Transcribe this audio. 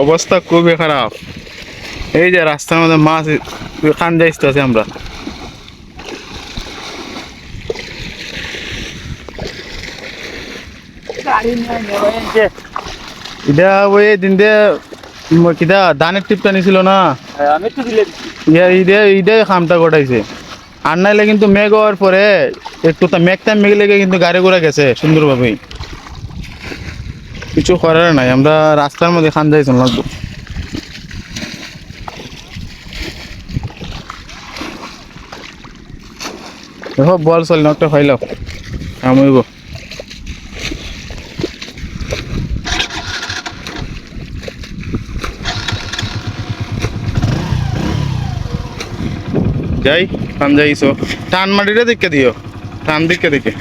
অবস্থা খুবই খারাপ। এই যে রাস্তার মধ্যে মাছ খান যাইতেছে আমরা। এটা ওই দিন দিয়ে কিটা ধানের টিপটা নিছিল না? ইয়া ইদে ইদে খামটা ঘটাইছে আর নাইলে কিন্তু মেঘ হওয়ার পরে একটু তা মেঘটা মেঘ লেগে কিন্তু গাড়ি ঘোড়া গেছে সুন্দরভাবে কিছু করার নাই, আমরা রাস্তার মধ্যে খান যাইছিলাম লাগবো দেখো, বল চল নকটা খাইলাও আমইব যাই, খান যাইছো। টান মাটিটা দেখে দিও। টান দিকে। দেখে